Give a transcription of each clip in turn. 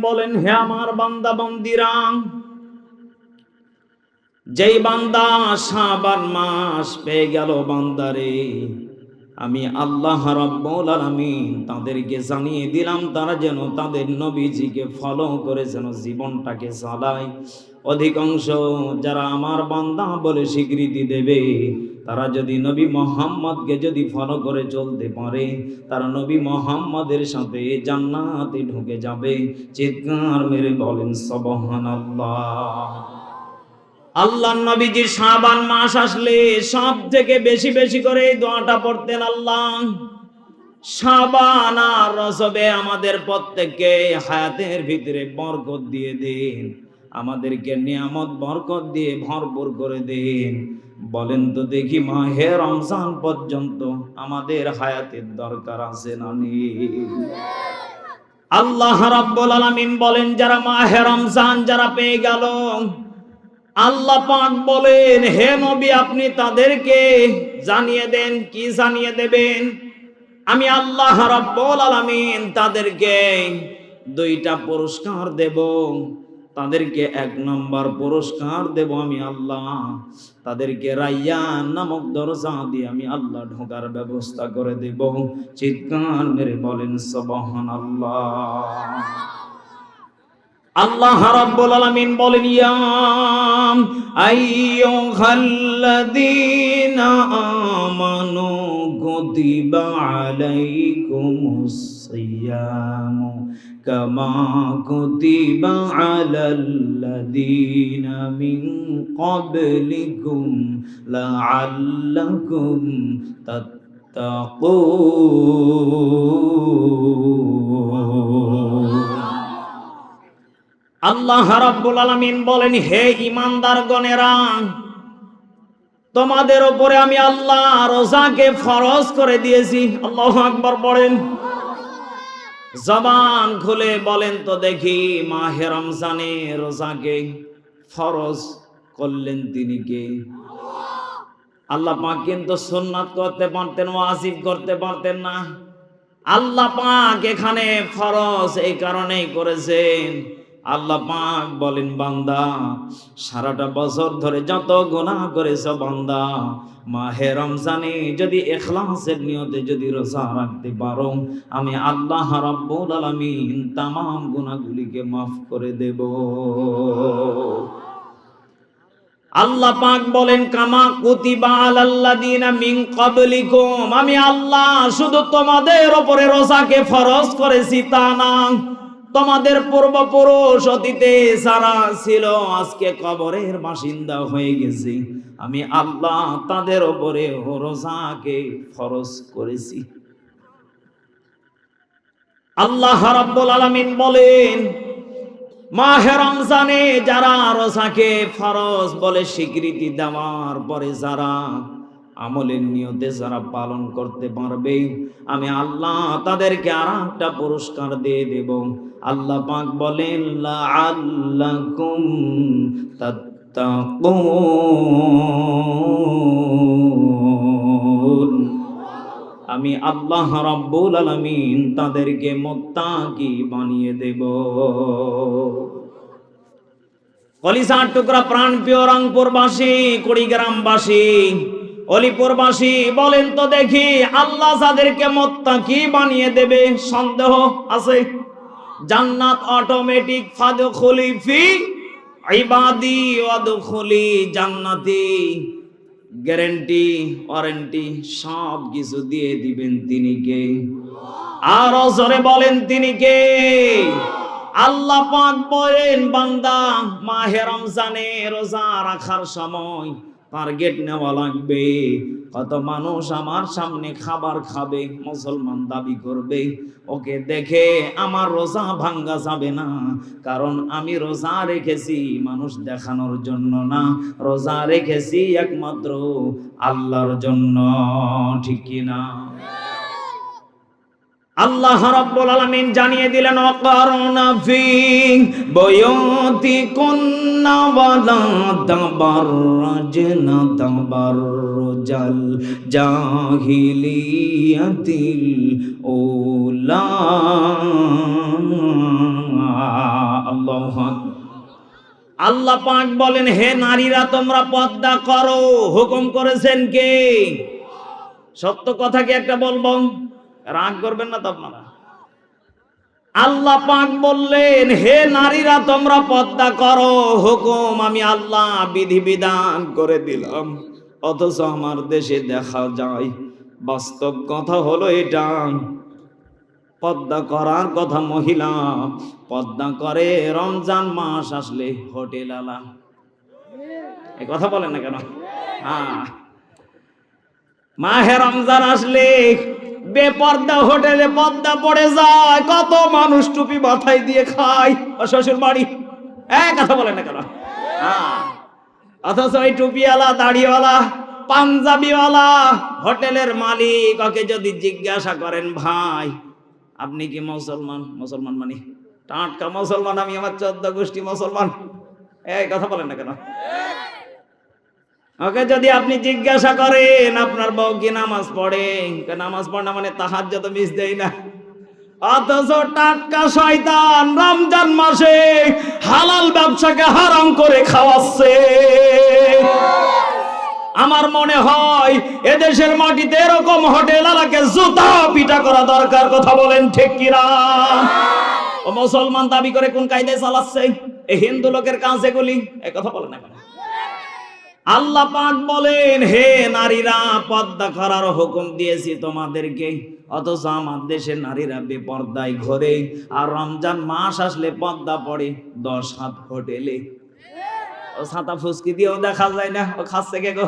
বলেন হে আমার বান্দা বন্দিরা যেই বান্দা সাবান মাস পেয়ে গেল বান্দারে আমি আল্লাহ রাব্বুল আলামিন তাদেরকে জানিয়ে দিলাম, তারা যেন তাদের নবীজিকে ফলো করে যেন জীবনটাকে চালায়। অধিকাংশ যারা আমার বান্দা বলে স্বীকৃতি দেবে, তারা যদি নবী মোহাম্মদকে যদি ফলো করে চলতে পারে, তারা নবী মোহাম্মদের সাথে জান্নাতে ঢুকে যাবে। চিৎকার মেরে বলেন, সবহানাল্লাহ। আল্লাহ নবীজি সাবান মাস আসলে সব থেকে বেশি বেশি করে এই দোয়াটা পড়তেন আল্লাহ। শাবান আর রসবে আমাদের প্রত্যেককে হায়াতের ভিতরে বরকত দিয়ে দিন। আমাদেরকে নিয়ামত বরকত দিয়ে ভরপুর করে দিন। বলেন তো দেখি মাহে রমজান পর্যন্ত আমাদের হায়াতের দরকার আছে না আল্লাহ রাব্বুল আলামিন বলেন, যারা মাহে রমজান যারা পেয়ে গেল আল্লাহ পাক বলেন, হে নবী, আপনি তাদেরকে জানিয়ে দেন, কি জানিয়ে দেবেন? আমি আল্লাহ রাব্বুল আলামিন তাদেরকে দুইটা পুরস্কার দেব। তাদেরকে এক নম্বর পুরস্কার দেব আমি আল্লাহ। তাদেরকে রাইয়ান নামক দরজা দিয়ে আমি আল্লাহ ঢোকার ব্যবস্থা করে দেব। চিৎকার মেরে বলেন, সুবহানাল্লাহ। আল্লাহ রাব্বুল আলামিন বলেন, ইয়া আইয়ুহাল্লাযীনা আমানু কুতিবা আলাইকুমুস সিয়ামু কামা কুতিবা আলাল্লাযীনা মিন ক্বাবলিকুম লাআল্লাকুম তাত্তাকুন. আল্লাহ রাব্বুল আলামিন বলেন, হে ইমানদার গণেরা তোমাদের উপরে আমি আল্লাহ রোজাকে ফরজ করে দিয়েছি। আল্লাহ আকবার বলেন। জবান খুলে বলেন তো দেখি মাহে রমজানে রোজাকে ফরজ করলেন তিনি কে? আল্লাহ পাক কিন্তু সুন্নাত করতে পারতেন, ওয়াজিব করতে পারতেন না। আল্লাহ পাক এখানে ফরজ এই কারণেই করেছেন। আল্লাহ পাক বলেন, বান্দা, সারাটা বছর ধরে যত গুনাহ করেছ বান্দা, মাহে রমজানে যদি এখলাসের নিয়তে যদি রোজা রাখতে পারো, আমি আল্লাহ রাব্বুল আলামিন তামাম গুনাহগুলিকে মাফ করে দেব। আল্লাহ পাক বলেন, কামা কুতিবা আলাল্লাযিনা মিন ক্বাবলিকুম, আমি আল্লাহ শুধু তোমাদের উপরে রোজাকে ফরজ করেছি তা না। তোমাদের পূর্বপুরুষ অতীতে যারা ছিল, আজকে কবরের বাসিন্দা হয়ে গেছে। আমি আল্লাহ তাদের উপরে রোজাকে ফরজ করেছি। আল্লাহ রাব্বুল আলামিন বলেন, মাহে রমজানে যারা রোজাকে ফরজ বলে স্বীকৃতি দেওয়ার পরে যারা আমলের নিয়তে যারা পালন করতে পারবে, আমি আল্লাহ তাদেরকে আর একটা পুরস্কার দিয়ে দেব। আল্লাহ পাক বলেন তাত্তাকুন। আমি আল্লাহ রাব্বুল আলামিন তাদেরকে মুত্তাকি বানিয়ে দেব। কলিসার টুকরা প্রাণ প্রিয় রংপুরবাসী, কুড়িগ্রামবাসী অলিপুরবাসী, বলেন তো দেখি আল্লাহ যাদেরকে মোত্তাকি বানিয়ে দেবে, সন্দেহ আছে? জান্নাত অটোমেটিক ফাদু খলিফি ইবাদি ওয়াদখুলি জান্নাতি। গ্যারেন্টি ওয়ারেন্টি সব কিছু দিয়ে দিবেন তিনি কে? আর জোরে বলেন তিনি কে? আল্লাহ পাক বলেন, বান্দা, মাহে রমজানে রোজা রাখার সময় টার্গেট নেওয়া লাগবে। কত মানুষ আমার সামনে খাবার খাবে, মুসলমান দাবি করবে, ওকে দেখে আমার রোজা ভাঙ্গা যাবে না। কারণ আমি রোজা রেখেছি মানুষ দেখানোর জন্য না, রোজা রেখেছি একমাত্র আল্লাহর জন্য, ঠিক কি না আল্লাহ রাব্বুল আলামিন জানিয়ে দিলেন অকারনা ফি বয়তি কুন্না ওয়ালা তাবাররাজনা তাবাররুজাল জাহিলিয়াতিল উলা। আল্লাহ আল্লাহ পাক বলেন, হে নারীরা, তোমরা পর্দা করো। হুকুম করেছেন কে? সত্য কথা কি একটা বলব? রাগ করবেন না তো আপনারা? আল্লাহ পাক বললেন, হে নারীরা, তোমরা পর্দা করো। হুকুম আমি আল্লাহ বিধিবিধান করে দিলাম। অথচ আমার দেশে দেখা যায়, বাস্তব কথা হলো এটা। পদ্মা করার কথা মহিলা পদ্মা করে রমজান মাস আসলে হোটেল আলা। এই কথা বলেন না কেন? হ্যাঁ। মাহে রমজান আসলে বেপর্দা হোটেলে পদ্মা পড়ে যায়, কত মানুষ টুপি মাথায় দিয়ে খায়। শ্বশুর বাড়ি। এক কথা বলেন না কেন? হ্যাঁ। অথচ ওই টুপিওয়ালা, দাড়িওয়ালা, পাঞ্জাবিওয়ালা, হোটেলের মালিক, ওকে যদি জিজ্ঞাসা করেন, ভাই, আপনি কি মুসলমান? মুসলমান মানে টাটকা মুসলমান, আমি আমার চোদ্দ গোষ্ঠী মুসলমান। এই কথা বলেন না কেন? ওকে, যদি আপনি জিজ্ঞাসা করেন, আপনার বউ কি নামাজ পড়ে? নামাজ পড়ে না মানে তাহার যত মিস দেয় না। অথচ টাটকা শয়তান রমজান মাসে হালাল ব্যবসাকে হারাম করে খাওয়াচ্ছে। আমার মনে হয় এদেশের মাটিতে এরকম হোটেল আলাকে জুতা পিটা করা দরকার, কথা বলেন ঠিক কিনা? মুসলমান দাবি করে কোন কায়দায় চালাচ্ছে? এই হিন্দু লোকের কাজ এগুলি। কথা বলেন না কেন? আল্লাহ পাক বলেন, হে নারীরা, পর্দা করার হুকুম দিয়েছি তোমাদেরকে। অথচ আমার দেশের নারীরা বেপর্দায় ঘরে আর রমজান মাস আসলে পর্দা পড়ে দশ হাত হোটেলে। ও ছাতা ফুসকি দিয়েও দেখা যায় না, ও খাচ্ছে কে গো?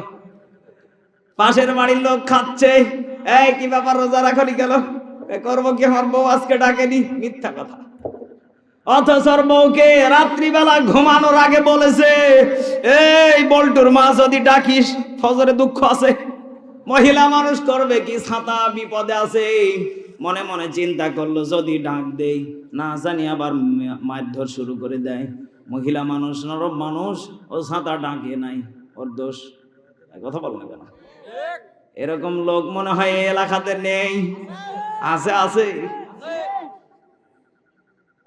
পাশের বাড়ির লোক খাচ্ছে। এই, কি ব্যাপার, রোজা রাখনি গেল করব কি? আমার বউ আজকে ডাকেনি, মিথ্যা কথা। অথচ বউকে রাত্রিবেলা ঘুমানোর আগে বলেছে, এই বল্টুর মা যদি ডাকিস, ফজরে দুঃখ আছে। মহিলা মানুষ করবে কি, ছাতা বিপদে আছে। মনে মনে চিন্তা করল, যদি ডাক দেই, না জানি আবার মারধর শুরু করে দেয়। মহিলা মানুষ, নরম মানুষ, ও ছাতা ডাকে নাই, ওর দোষ। কথা বল না কেন? এরকম লোক মনে হয় এলাকাতে নেই। আছে আছে।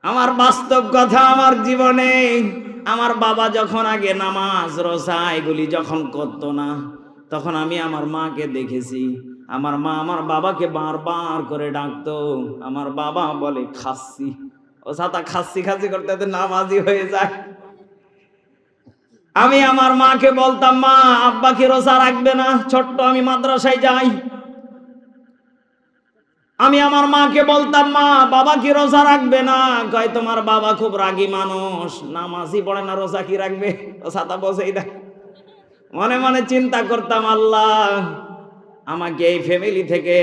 আমার বাস্তব কথা আমার জীবনে। আমার বাবা যখন আগে নামাজ, রোজা এগুলি যখন করতো না, তখন আমি আমার মাকে দেখেছি। আমার মা আমার বাবাকে বারবার করে ডাকতো। আমার বাবা বলে, খাসি। ও সাতা খাসি খাসি করতে নামাজি হয়ে যায়। আমি আমার মাকে বলতাম, মা, আব্বা কি রোজা রাখবে না? ছোট্ট আমি মাদ্রাসায় যাই। আমি আমার মাকে বলতাম, মা, বাবা কি রোজা রাখবে না? কয়, তোমার বাবা খুব রাগী মানুষ। না মাসি পড়ে না, রোজা কি রাখবে? রোজা তা বসেই দেখ মনে মনে চিন্তা করতাম, আল্লাহ আমাকে এই ফ্যামিলি থেকে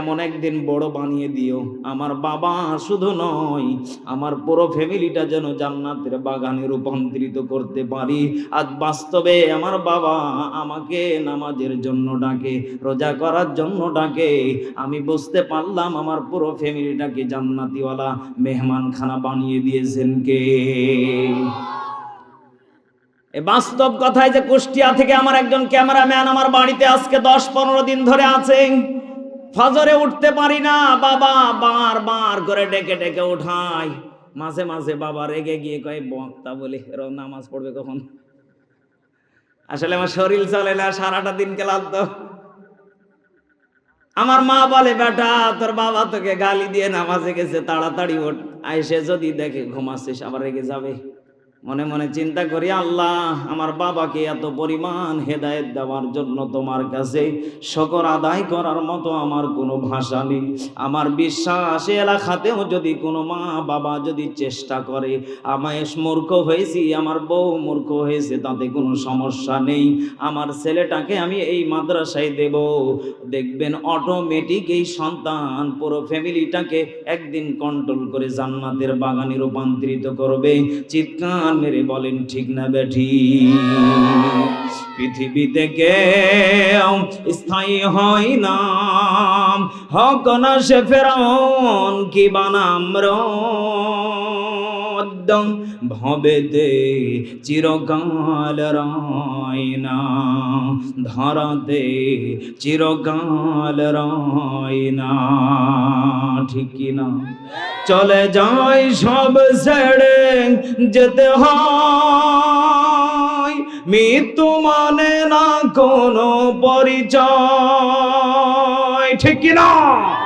এমন একদিন বড় বানিয়ে দিও। আমার বাবা শুধু নয়, আমার পুরো ফ্যামিলিটা যেন জান্নাতের বাগানে রূপান্তরিত করতে পারি। আজ বাস্তবে আমার বাবা আমাকে নামাজের জন্য ডাকে, রোজা করার জন্য ডাকে। আমি বুঝতে পারলাম আমার পুরো ফ্যামিলিটাকে জান্নাতিওয়ালা মেহমানখানা বানিয়ে দিয়েছেন কে। বাস্তব কথায় যে কুষ্টিয়া থেকে আমার একজন ক্যামেরাম্যান আমার বাড়িতে আজকে দশ পনেরো দিন ধরে আছে। ফজরে উঠতে পারি না, বাবা বার বার করে ডেকে ডেকে উঠাই মাঝে মাঝে বাবা রেগে গিয়ে কয়, বক্তা বলে নামাজ পড়বে কখন? আসলে আমার শরীর চলে না, সারাটা দিন ক্লান্ত। আমার মা বলে, বেটা, তোর বাবা তোকে গালি দিয়ে নামাজে গেছে, তাড়াতাড়ি ওঠ। আইসে যদি দেখে ঘুমাচ্ছিস, আবার রেগে যাবে। মনে মনে চিন্তা করি, আল্লাহ, আমার বাবাকে এত পরিমাণ হেদায়েত দেওয়ার জন্য তোমার কাছে শকর আদায় করার মতো আমার কোনো ভাষা নেই। আমার বিশ্বাস এলাকাতেও যদি কোনো মা বাবা যদি চেষ্টা করে, আমায় মূর্খ হয়েছি, আমার বউ মূর্খ হয়েছে, তাতে কোনো সমস্যা নেই। আমার ছেলেটাকে আমি এই মাদ্রাসায় দেব। দেখবেন অটোমেটিক এই সন্তান পুরো ফ্যামিলিটাকে একদিন কন্ট্রোল করে জান্নাতের বাগানে রূপান্তরিত করবে। চিৎকার মেরে বলেন, ঠিক না বেঠি পৃথিবীতে কেউ স্থায়ী হয় না। হক না সে ফেরাউন, কি বানাম রোদ ভবেতে চিরকাল রায়না ধরাতে চিরকাল রায়না ঠিক না? চলে যাই সব ছেড়ে যেতে হয়। মৃত্যু মানে না কোনো পরিচয়। ঠিক না?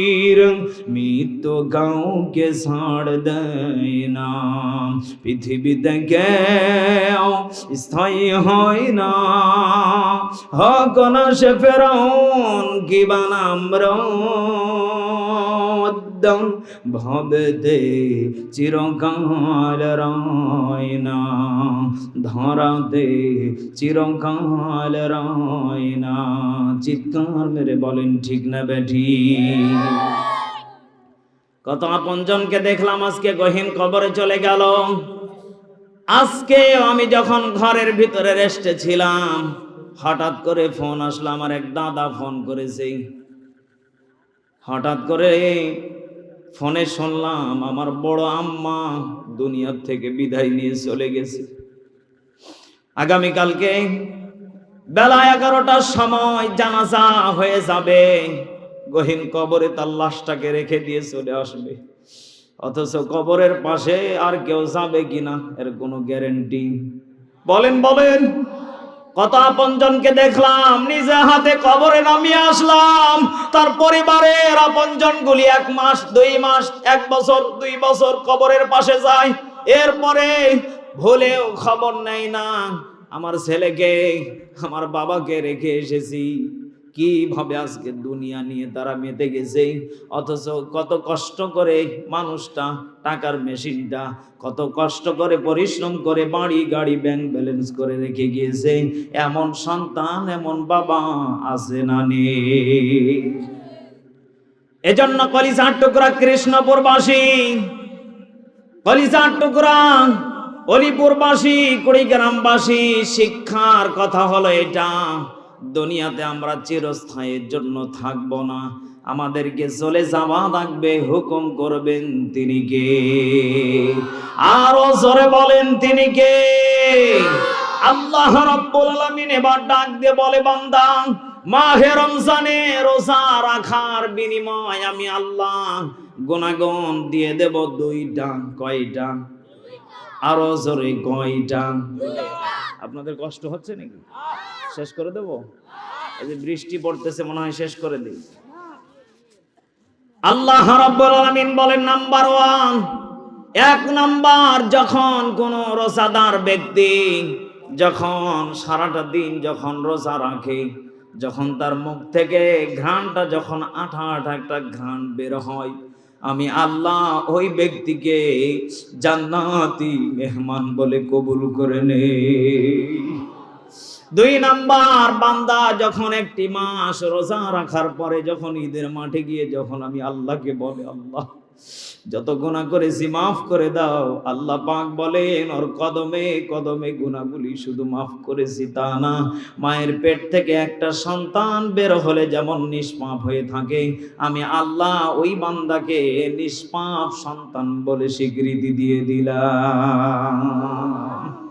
মৃত্যু গাঁওকে ছাড় দেয় না। পৃথিবীতে কেউ স্থায়ী হয় না। হক না সে ফেরাউন, কি বানাম ভবেতে চিরকাল রায় না। ধরাতে চিরকাল রায় না। চিৎকার মেরে বলেন, ঠিক না বেঠি কত আপনজনকে দেখলাম আজকে গহীন কবরে চলে গেল। আজকে আমি যখন ঘরের ভিতরে রেস্টে ছিলাম, হঠাৎ করে ফোন আসলো, আমার এক দাদা ফোন করেছে। হঠাৎ করে ফোনে শুনলাম, আমার বড় আম্মা দুনিয়ার থেকে বিদায় নিয়ে চলে গেছে। আগামীকালকে বেলা এগারোটার সময় জানাজা হয়ে যাবে। গহীন কবরে তার লাশটাকে রেখে দিয়ে চলে আসবে। অথচ কবরের পাশে আর কেউ যাবে কিনা এর কোনো গ্যারেন্টি। বলেন বলেন। কত আপনজনকে দেখলাম, নিজে হাতে কবরে নামিয়ে আসলাম। তার পরিবারের আপনজন গুলি এক মাস, দুই মাস, এক বছর, দুই বছর কবরের পাশে যায়। এরপরে ভুলেও খবর নেই না, আমার ছেলেকে, আমার বাবাকে রেখে এসেছি। কীভাবে আজকে দুনিয়া নিয়ে তারা মেতে গেছে? অথচ কত কষ্ট করে মানুষটা টাকার মেশিনটা, কত কষ্ট করে পরিশ্রম করে বাড়ি, গাড়ি ব্যাংক ব্যালেন্স করে রেখে গিয়েছে। এমন সন্তান, এমন বাবা আছে না নেই। এজন্য কলিজার টুকরা কৃষ্ণপুরবাসী, কলিজার টুকরা অলিপুরবাসী, কুড়িগ্রামবাসী, শিক্ষার কথা হলো এটা। দুনিয়াতে আমরা চিরস্থায়ীর জন্য থাকব না। আমাদেরকে চলে যাওয়া লাগবে হুকুম করবেন তিনি কে? আরও জোরে বলেন তিনি কে? আল্লাহ রাব্বুল আলামিন এবার ডাক দিয়ে বলে বান্দা মাহে রমজানে রোজা রাখার বিনিময় আমি আল্লাহ গুণাগুণ দিয়ে দেব দুইটা কয়টা? আরও জোরে কয়টা? আপনাদের কষ্ট হচ্ছে নাকি? শেষ করে দেবো? বৃষ্টি পড়তেছে, মনে হয় শেষ করে দিই। আল্লাহ রাব্বুল বলেন, নাম্বার ওয়ান, এক নাম্বার যখন কোন রোজাদার ব্যক্তি যখন সারাটা দিন যখন রোজা রাখে, যখন তার মুখ থেকে ঘ্রাণটা যখন আঠা আঠা একটা ঘ্রাণ বের হয়, আমি আল্লাহ ওই ব্যক্তিকে জান্নাতি মেহমান বলে কবুল করে নেই। দুই নাম্বার বান্দা যখন একটি মাস রোজা রাখার পরে যখন ঈদের মাঠে গিয়ে যখন আমি আল্লাহকে বলে, আল্লাহ, যত গুণা করেছি মাফ করে দাও। আল্লাহ পাক বলেন, ওর কদমে কদমে গুণাগুলি শুধু মাফ করেছি তা না, মায়ের পেট থেকে একটা সন্তান বের হলে যেমন নিষ্পাপ হয়ে থাকে। আমি আল্লাহ ওই বান্দাকে নিষ্পাপ সন্তান বলে স্বীকৃতি দিয়ে দিলাম।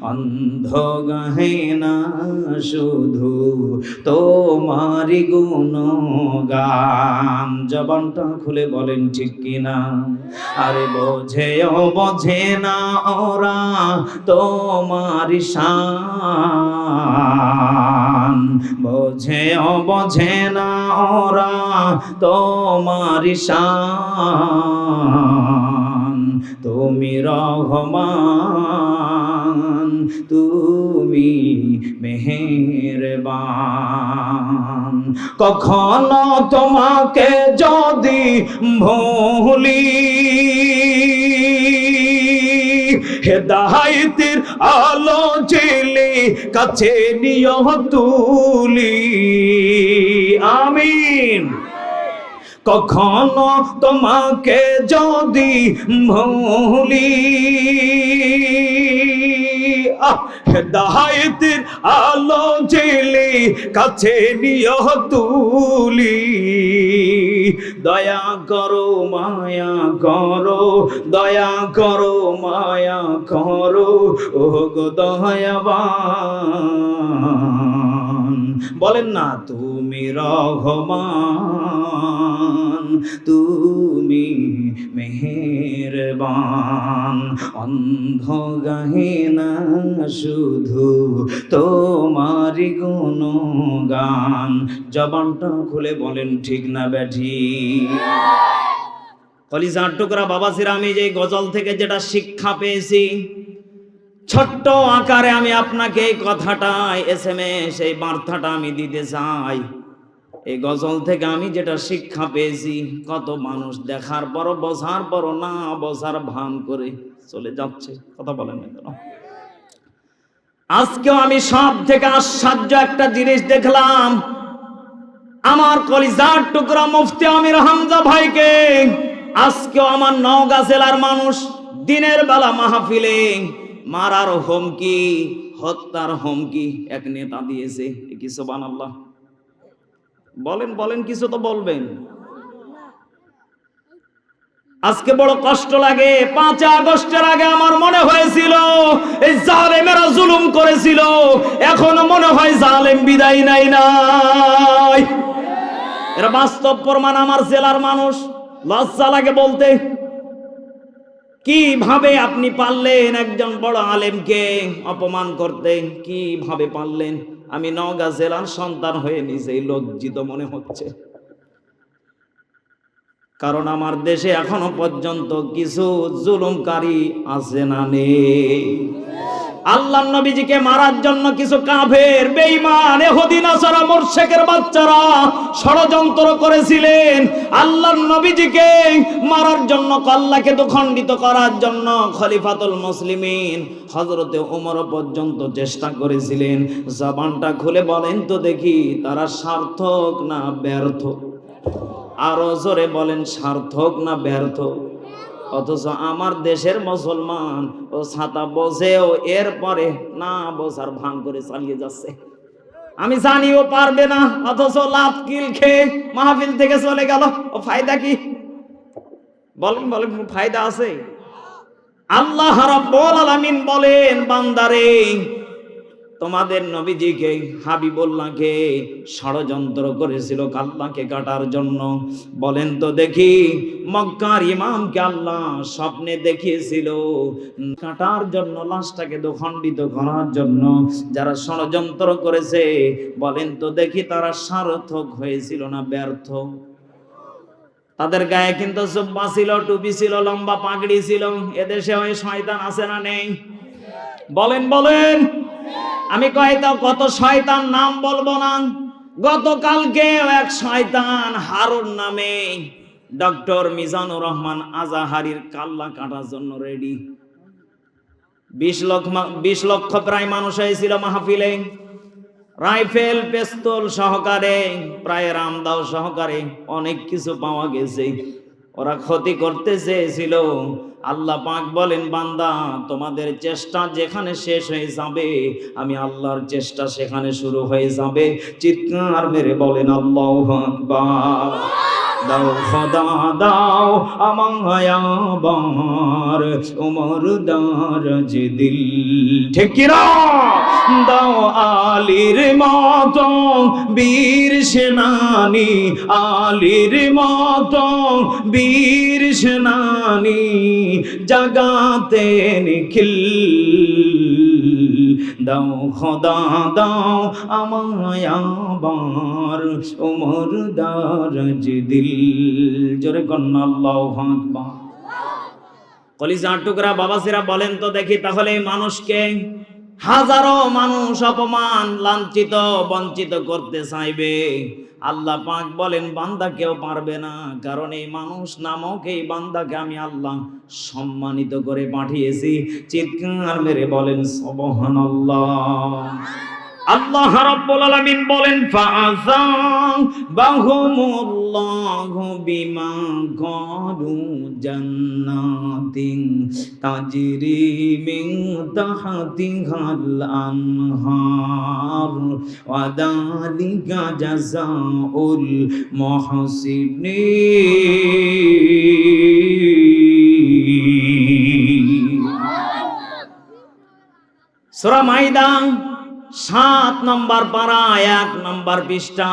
অন্ধ গাহে না শুধু তোমারি গুণগান। জবানটা খুলে বলেন, ঠিক কিনা? আরে বোঝে ও বোঝে না ওরা তোমারি শান। বোঝে ও বোঝে না ওরা তোমারি শান। তুমি রহমান, তুমি মেহেরবান। কখনো তোমাকে যদি ভুলি, হেদায়তের আলো জেলে কাছে নিয় তুলি। আমিন। কখনো তোমাকে যদি ভুলি। আহ, হেদায়েতের আলো জেলে কাছে নিয় তুলি। দয়া করো মায়া করো দয়া করো মায়া করো ও গো দয়াবান। বলেন না, তুমি রহমান, তুমি মেহেরবান অন্ধ গাহে না, শুধু তোমারি গান জবানটা খুলে বলেন, ঠিক না ব্যাঠি। কলিজার টুকরা বাবাসির আমি যে গজল থেকে যেটা শিক্ষা পেয়েছি ছোট্ট আকারে আমি আপনাকে এই কথাটা এস এম এস এই বার্তাটা আমি দিতে চাই। এই গজল থেকে আমি যেটা শিক্ষা পেয়েছি, কত মানুষ দেখার পর বসার পর না বসার ভান করে চলে যাচ্ছে। কথা বলেন না কেন? আজকেও আমি সব থেকে আশ্চর্য একটা জিনিস দেখলাম। আমার কলিজার টুকরা মুফতি আমির হামজা ভাইকে আজকেও আমার নওগাঁ জেলার মানুষ দিনের বেলা মাহফিলে মারার হুমকি, হত্যার হুমকি এক নেতা দিয়েছে। কি সোবান আল্লাহ বলেন বলেন, কিছু তো বলবেন। আজকে বড় কষ্ট লাগে। পাঁচ আগস্টের আগে আমার মনে হয়েছিল, এই জালেমেরা জুলুম করেছিল। এখনও মনে হয় জালেম বিদায় নাই নাই। এরা বাস্তব প্রমাণ আমার জেলার মানুষ। লজ্জা লাগে বলতে। কীভাবে আপনি পারলেন একজন বড় আলেমকে অপমান করতে? কীভাবে পারলেন? আমি নওগাঁ জেলার সন্তান হয়ে নিজেই লজ্জিত মনে হচ্ছে। কারণ আমার দেশে এখনও পর্যন্ত কিছু জুলুমকারী আছে না নেই। আল্লাহ নবীজিকে মারার জন্য কিছু কাফের, বেঈমান, এহুদি, নাসারা, মোরশেকের বাচ্চারা ষড়যন্ত্র করেছিলেন। আল্লাহ নবীজিকে মারার জন্য কল্লাকে দুখণ্ডিত করার জন্য খলিফাতুল মুসলিমিন হজরতে উমর পর্যন্ত চেষ্টা করেছিলেন। জবানটা খুলে বলেন তো দেখি তারা সার্থক না ব্যর্থ। আরও জোরে বলেন, সার্থক না ব্যর্থ? অথচ আমার দেশের মুসলমান, ও ছাতা বসেও এরপরে না বসার ভাঙ করে চালিয়ে যাচ্ছে। আমি জানি ও পারবে না, অথচ লাভ কিল খেয়ে মাহফিল থেকে চলে গেল। ও ফায়দা কি? বলেন বলেন, ফায়দা আছে? আল্লাহ রাব্বুল আলামিন বলেন, বান্দারে তোমাদের নবীজিকে, হাবিবুল্লাহকে ষড়যন্ত্র করেছিল কাল্লাকে কাটার জন্য। বলেন তো দেখি, মক্কার ইমামকে আল্লাহ স্বপ্নে দেখিয়েছিল কাটার জন্য, লাশটাকে দুখণ্ডিত করার জন্য। যারা ষড়যন্ত্র করেছে, বলেন তো দেখি তারা সার্থক হয়েছিল না ব্যর্থ? তাদের গায়ে কিন্তু জুব্বা ছিল, টুপি ছিল, লম্বা পাগড়ি ছিল। এদেশে ওই শয়তান আছে না নেই? বলেন বলেন। আমি কয়তো কত শয়তান নাম বলব না? গতকালকে এক শয়তান হারুন নামে ডক্টর মিজানুর রহমান আজাহারির কাল্লা কাটার জন্য রেডি। বিশ লক্ষ বিশ লক্ষ প্রায় মানুষ হয়েছিল মাহফিলে। রাইফেল পেস্তল সহকারে, প্রায় রামদাও সহকারে অনেক কিছু পাওয়া গেছে। ওরা ক্ষতি করতে চেয়েছিল। আল্লাহ পাক বলেন, বান্দা, তোমাদের চেষ্টা যেখানে শেষ হয়ে যাবে, আমি আল্লাহর চেষ্টা সেখানে শুরু হয়ে যাবে। চিৎকার মেরে বলেন, আল্লাহ আকবার। দাও খোদা দাও আমায় আবার উমর দারাজ দিল ঠিক কি না? দাও আলির মত বীর সেনানি, আলির মত বীর সেনানি, জাগাতে নিখিল দাও, খোদা দাও আমায় দার দারাজ দিল। জোরে কন্যা, আল্লাহু আকবার। কলিজার টুকরা বাবাসিরা বলেন তো দেখি, তাহলে মানুষকে হাজারো মানুষ অপমান, লাঞ্ছিত, বঞ্চিত করতে চাইবে। আল্লাহ পাক বলেন, বান্দা কেউ পারবে না, কারণ এই মানুষ নামক এই বান্দাকে আমি আল্লাহ সম্মানিত করে পাঠিয়েছি। চিৎকার মেরে বলেন সবহান আল্লাহ রাব্বুল আলামিন বলেন বাহুমুল্লাহু বিমা ক্বালু জান্নাতিন তাজরি মিন তাহতিহাল আনহার ওয়া যালিকা জাযাউল মুহসিনিন সূরা মাইদা সাত নম্বর পারা এক নম্বর পৃষ্ঠা,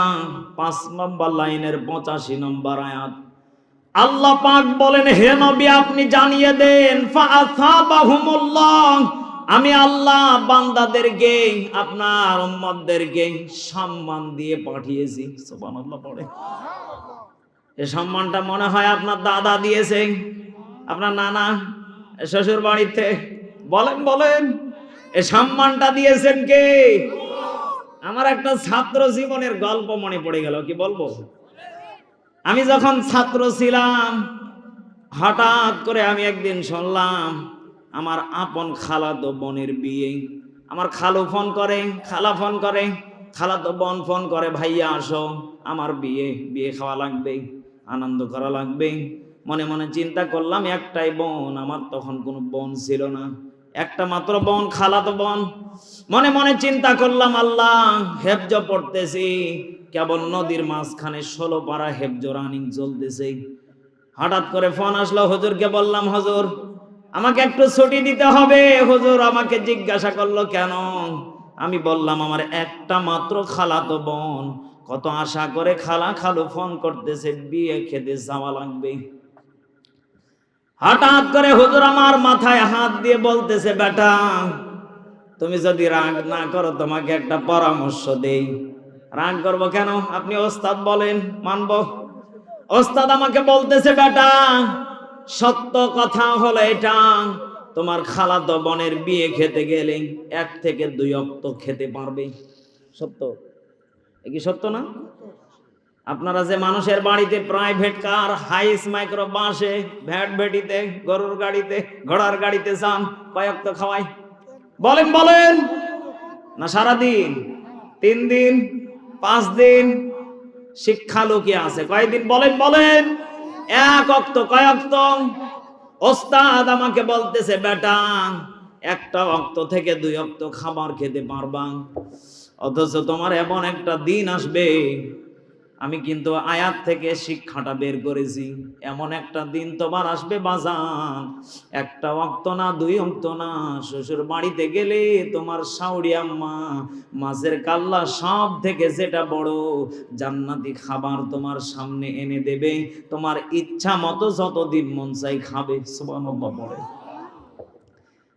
পাঁচ নম্বর লাইনের পঁচাশি নম্বর আয়াত। আল্লাহ পাক বলেন, হে নবী, আপনি জানিয়ে দেন আমি আল্লাহ বান্দাদেরকে, আপনার উম্মতদেরকে সম্মান দিয়ে পাঠিয়েছি। সুবহানাল্লাহ পড়ে। এই সম্মানটা মনে হয় আপনার দাদা দিয়েছে, আপনার নানা শ্বশুর বাড়িতে বলেন বলেন। এই সম্মানটা দিয়েছেন কে? আমার একটা ছাত্র জীবনের গল্প মনে পড়ে গেল, কি বলব? আমি যখন ছাত্র ছিলাম, হঠাৎ করে আমি একদিন শুনলাম, আমার আপন খালাতো বোনের বিয়ে। আমার খালু ফোন করে, খালা ফোন করে, খালাতো বোন ফোন করে, ভাইয়া, আসো, আমার বিয়ে বিয়ে খাওয়া লাগবে, আনন্দ করা লাগবে। মনে মনে চিন্তা করলাম, একটাই বোন, আমার তখন কোনো বোন ছিল না। একটা মাত্র বোন, খালাতো বোন। মনে মনে চিন্তা করলাম, আল্লাহ, হেফজ পড়তেছি। কেবল নদীর মাঝখানে ষোলো পাড়া হেফজ রানিং চলতেছে। হঠাৎ করে ফোন আসলো, হুজুরকে বললাম, হুজুর, আমাকে একটু ছুটি দিতে হবে। হুজুর আমাকে জিজ্ঞাসা করল, কেন? আমি বললাম, আমার একটা মাত্র খালাতো বোন। কত আশা করে খালা খালু ফোন করতেছে, বিয়ে খেতে যাওয়া লাগবে। হঠাৎ করে হুজুর আমার মাথায় হাত দিয়ে বলতেছে, বেটা, তুমি যদি রাগ না করো, তোমাকে একটা পরামর্শ দেই। রাগ করব কেন? আপনি ওস্তাদ বলেন, মানব। ওস্তাদ আমাকে বলতেছে, বেটা, সত্য কথা হলো এটা, তোমার খালাতো বোনের বিয়ে খেতে গেলে এক থেকে দুই অক্ত খেতে পারবে। সত্য? এ কি সত্য না? আপনারা যে মানুষের বাড়িতে প্রাইভেট কার হাইস মাইক্রো বাসে ভ্যাট ভেটিতে, গরুর গাড়িতে, ঘোড়ার গাড়িতে যান, কয়েক তো খাওয়াই। বলেন বলেন। না, সারাদিন, তিন দিন, পাঁচ দিন শিক্ষা লুকিয়ে আছে। কয়দিন? বলেন বলেন। এক অক্ত কয়েকত ওস্তাদ আমাকে বলতেছে, বেটা, একটা অক্ত থেকে দুই অক্ত খাবার খেতে পারবা। অথচ তোমার এমন একটা দিন আসবে আমি কিন্তু আয়াত থেকে শিক্ষাটা বের করেছি। এমন একটা দিন তোমার আসবে বাজান। একটা অক্ত না, দুই অক্ত না, শ্বশুর বাড়িতে গেলে তোমার সাউরি আম্মা, মাছের কাল্লা সব থেকে যেটা বড়, জান্নাতি খাবার তোমার সামনে এনে দেবে। তোমার ইচ্ছা মতো যতদিন মন চাই খাবে, সুবহানাল্লাহ বলে।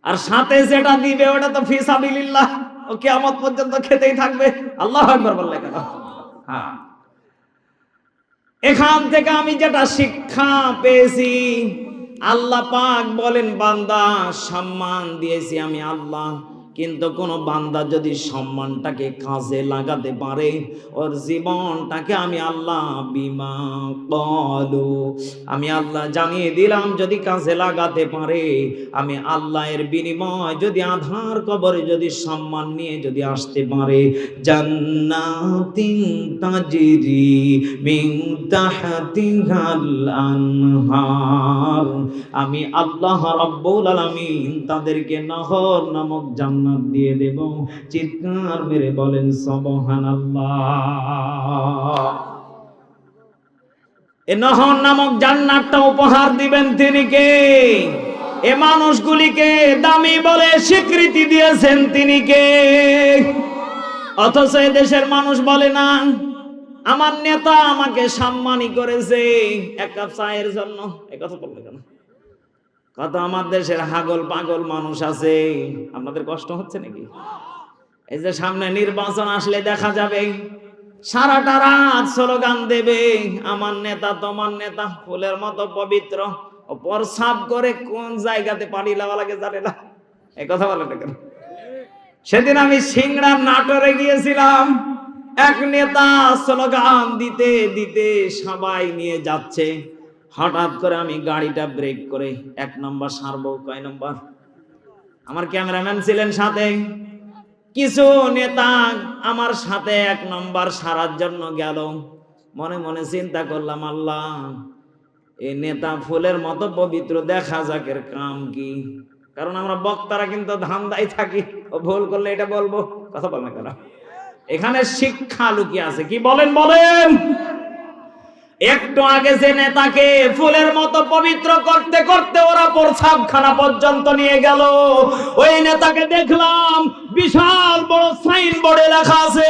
আর সাথে যেটা দিবে, ওটা তো ফিসাবিলিল্লাহ ও কিয়ামত পর্যন্ত খেতেই থাকবে। আল্লাহ আকবার বললে কেন? হ্যাঁ। এখান থেকে আমি যেটা শিক্ষা পেয়েছি আল্লাহ পাক বলেন বান্দা সম্মান দিয়েছি আমি আল্লাহ। কিন্তু কোন বান্দা যদি সম্মানটাকে কাজে লাগাতে পারে, ওর জীবনটাকে আমি আল্লাহ বিমা বলো আমি আল্লাহ জানিয়ে দিলাম, যদি কাজে লাগাতে পারে, আমি আল্লাহের বিনিময় যদি আধার কবরে যদি সম্মান নিয়ে যদি আসতে পারে তাজরি আমি আল্লাহ রাব্বুল আলামিন তাদেরকে নহর নামক জান্নাত দিয়ে দেব। চিৎকার মেরে বলেন, সুবহানাল্লাহ। এ নামক জান্নাতটা উপহার দিবেন তিনি কে? এ মানুষগুলিকে দামি বলে স্বীকৃতি দিয়েছেন তিনি কে? অথচ এ দেশের মানুষ বলে, না, আমার নেতা আমাকে সম্মানী করেছে। এক কাপ চায়ের জন্য। এই কথা বললে কেন? কত আমার দেশের হাগল পাগল মানুষ আছে। আপনাদের কষ্ট হচ্ছে নাকি? এই যে সামনে নির্বাচন আসলে দেখা যাবে, সারাটা রাত স্লোগান দেবে, আমার নেতা তোমার নেতা, ফুলের মতো পবিত্র। প্রসাব করে কোন জায়গাতে পানি লাওয়া লাগে জানে না। এই কথা বলে না কেন? সেদিন আমি সিংড়ার নাটোরে গিয়েছিলাম। এক নেতা স্লোগান দিতে দিতে সবাই নিয়ে যাচ্ছে। হঠাৎ করে আমি গাড়িটা ব্রেক করে, এক নম্বর সারবো, কয় নম্বর? আমার ক্যামেরাম্যান ছিলেন সাথে। কিছু নেতা আমার সাথে এক নম্বর সারার জন্য গেল। মনে মনে চিন্তা করলাম, আল্লাহ এই নেতা ফুলের মতো পবিত্র, দেখা যাকের কাম কি। কারণ আমরা বক্তারা কিন্তু ধান্দাই থাকি। ও ভুল করলে এটা বলব, কথা বল না কেন? এখানে শিক্ষা লুকিয়ে আছে। কি বলেন বলেন! একটু আগে যে নেতাকে ফুলের মতো পবিত্র করতে করতে ওরা প্রসাবখানা পর্যন্ত নিয়ে গেল। ওই নেতাকে দেখলাম বিশাল বড় সাইন বোর্ডে লেখা আছে,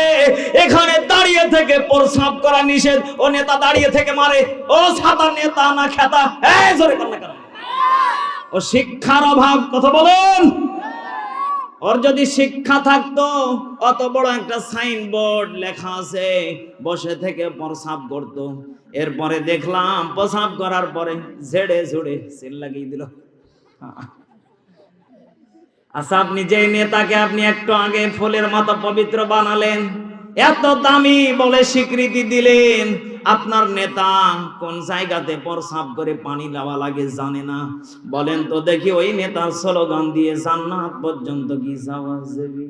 এখানে দাঁড়িয়ে থেকে প্রসাব করা নিষেধ। ও নেতা দাঁড়িয়ে থেকে মারে, ও সাদা নেতা না খেতা। এই জোরে ও শিক্ষার অভাব, কথা বলেন। ওর যদি শিক্ষা থাকতো, অত বড় একটা সাইনবোর্ড লেখা আছে, বসে থেকে প্রসাব করতো। এরপরে দেখলাম, প্রসাব করার পরে ঝেড়ে ঝুড়ে সিল লাগিয়ে দিল। আচ্ছা আপনি যে নেতাকে আপনি একটু আগে ফুলের মতো পবিত্র বানালেন এত দামি বলে স্বীকৃতি দিলেন। আপনার নেতা কোন জায়গাতে প্রসাব করে পানি দেওয়া লাগে জানে না। বলেন তো দেখি ওই নেতার স্লোগান দিয়ে জান্নাত পর্যন্ত কি যাওয়া যাবে।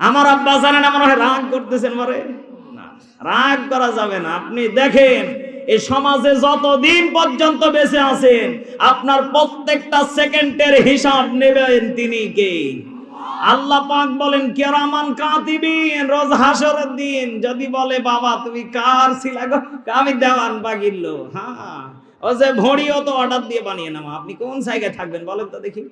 আমার আব্বা জানেন, আমার রাগ করতেছেন মারে। রাগ করা যাবে না। আপনি দেখেন এই সমাজে যতদিন পর্যন্ত বেঁচে আছেন, আপনার প্রত্যেকটা সেকেন্ডের হিসাব নেবেন তিনি কে? আল্লাহ পাক বলেন, কেরামান কাতিবিন, রোজ হাসরের দিন। যদি বলে, বাবা, তুমি কার ছিলা গো? আমি দেওয়ান বাগিল হ্যাঁ। ও যে ভড়িও তো অর্ডার দিয়ে বানিয়ে নামা আপনি কোন জায়গায় থাকবেন বলেন তো দেখি।